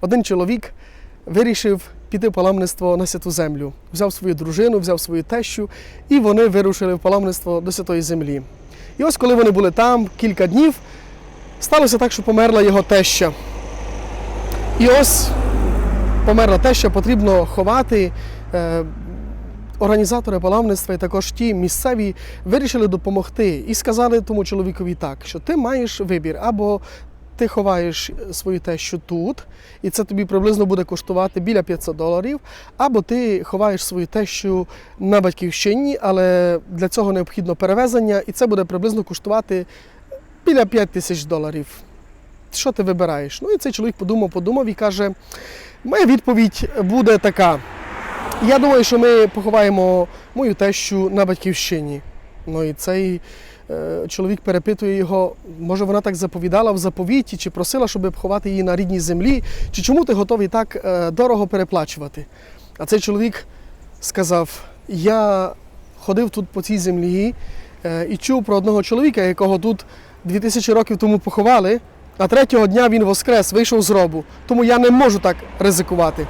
один чоловік вирішив піти в паломництво на святу землю. Взяв свою дружину, взяв свою тещу, і вони вирушили в паломництво до святої землі. І ось коли вони були там кілька днів, сталося так, що померла його теща. І ось померла теща, потрібно ховати. Е, Організатори паломництва і також ті місцеві вирішили допомогти і сказали тому чоловікові так, що ти маєш вибір або ти ховаєш свою тещу тут, і це тобі приблизно буде коштувати біля 500 доларів, або ти ховаєш свою тещу на батьківщині, але для цього необхідно перевезення, і це буде приблизно коштувати біля 5 тисяч доларів. Що ти вибираєш? Ну і цей чоловік подумав, подумав і каже: моя відповідь буде така. Я думаю, що ми поховаємо мою тещу на батьківщині. Ну і цей е, чоловік перепитує його, може вона так заповідала в заповіті, чи просила, щоб ховати її на рідній землі, чи чому ти готовий так е, дорого переплачувати? А цей чоловік сказав: Я ходив тут по цій землі е, і чув про одного чоловіка, якого тут 2000 років тому поховали, а третього дня він воскрес, вийшов з робу. Тому я не можу так ризикувати.